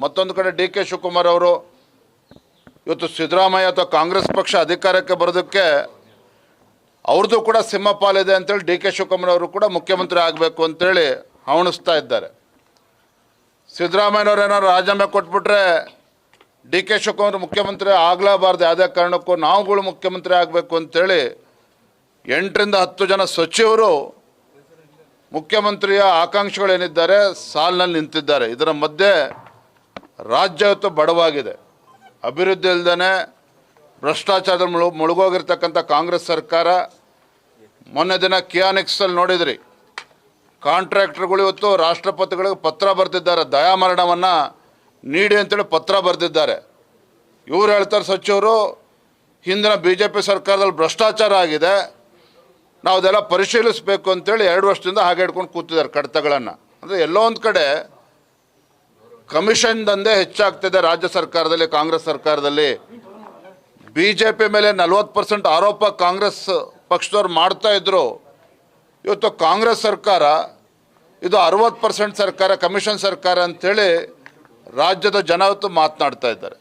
ಮತ್ತೊಂದು ಕಡೆ D K Shivakumar ಅವರು, ಇವತ್ತು ಸಿದ್ದರಾಮಯ್ಯ ಅಥವಾ ಕಾಂಗ್ರೆಸ್ ಪಕ್ಷ ಅಧಿಕಾರಕ್ಕೆ ಬರೋದಕ್ಕೆ ಅವ್ರದ್ದು ಕೂಡ ಸಿಂಹಪಾಲಿದೆ ಅಂತೇಳಿ ಡಿ ಕೆ ಶಿವಕುಮಾರ್ ಅವರು ಕೂಡ ಮುಖ್ಯಮಂತ್ರಿ ಆಗಬೇಕು ಅಂತೇಳಿ ಹವಣಿಸ್ತಾ ಇದ್ದಾರೆ. ಸಿದ್ದರಾಮಯ್ಯನವ್ರು ಏನಾದ್ರು ರಾಜೀನಾಮೆ ಕೊಟ್ಬಿಟ್ರೆ ಡಿ ಕೆ ಶಿವಕುಮಾರ್ ಮುಖ್ಯಮಂತ್ರಿ ಆಗಲೇಬಾರ್ದು ಯಾವುದೇ ಕಾರಣಕ್ಕೂ ನಾವುಗಳು ಮುಖ್ಯಮಂತ್ರಿ ಆಗಬೇಕು ಅಂತೇಳಿ ಎಂಟರಿಂದ ಹತ್ತು ಜನ ಸಚಿವರು ಮುಖ್ಯಮಂತ್ರಿಯ ಆಕಾಂಕ್ಷಿಗಳೇನಿದ್ದಾರೆ ಸಾಲಿನಲ್ಲಿ ನಿಂತಿದ್ದಾರೆ. ಇದರ ಮಧ್ಯೆ ರಾಜ್ಯ ಇವತ್ತು ಬಡವಾಗಿದೆ. ಅಭಿವೃದ್ಧಿ ಇಲ್ದೇ ಭ್ರಷ್ಟಾಚಾರ ಮುಳು, ಮುಳುಗೋಗಿರ್ತಕ್ಕಂಥ ಕಾಂಗ್ರೆಸ್ ಸರ್ಕಾರ ಮೊನ್ನೆ ದಿನ ಕಿಯಾನಿಕ್ಸಲ್ಲಿ ನೋಡಿದ್ರಿ. ಕಾಂಟ್ರಾಕ್ಟರ್ಗಳು ಇವತ್ತು ರಾಷ್ಟ್ರಪತಿಗಳಿಗೆ ಪತ್ರ ಬರೆದಿದ್ದಾರೆ. ದಯಾಮರಣವನ್ನು ನೀಡಿ ಅಂತೇಳಿ ಪತ್ರ ಬರೆದಿದ್ದಾರೆ. ಇವ್ರು ಹೇಳ್ತಾರೆ ಸಚಿವರು, ಹಿಂದಿನ ಬಿ ಜೆ ಪಿ ಸರ್ಕಾರದಲ್ಲಿ ಭ್ರಷ್ಟಾಚಾರ ಆಗಿದೆ. ನಾವು ಅದೆಲ್ಲ ಪರಿಶೀಲಿಸಬೇಕು ಅಂತೇಳಿ ಎರಡು ವರ್ಷದಿಂದ ಹಾಗೆ ಹಿಡ್ಕೊಂಡು ಕೂತಿದ್ದಾರೆ ಕಡತಗಳನ್ನು. ಅಂದರೆ ಎಲ್ಲೋ ಒಂದು ಕಡೆ ಕಮಿಷನ್ ದಂಧೆ ಹೆಚ್ಚಾಗ್ತಿದೆ ರಾಜ್ಯ ಸರ್ಕಾರದಲ್ಲಿ, ಕಾಂಗ್ರೆಸ್ ಸರ್ಕಾರದಲ್ಲಿ. ಬಿ ಜೆ ಪಿ ಮೇಲೆ ನಲ್ವತ್ತು ಪರ್ಸೆಂಟ್ ಆರೋಪ ಕಾಂಗ್ರೆಸ್ ಪಕ್ಷದವ್ರು ಮಾಡ್ತಾ ಇದ್ರು. ಇವತ್ತು ಕಾಂಗ್ರೆಸ್ ಸರ್ಕಾರ, ಇದು ಅರವತ್ತು ಪರ್ಸೆಂಟ್ ಸರ್ಕಾರ, ಕಮಿಷನ್ ಸರ್ಕಾರ ಅಂತೇಳಿ ರಾಜ್ಯದ ಜನ ಇವತ್ತು ಮಾತನಾಡ್ತಾ ಇದ್ದಾರೆ.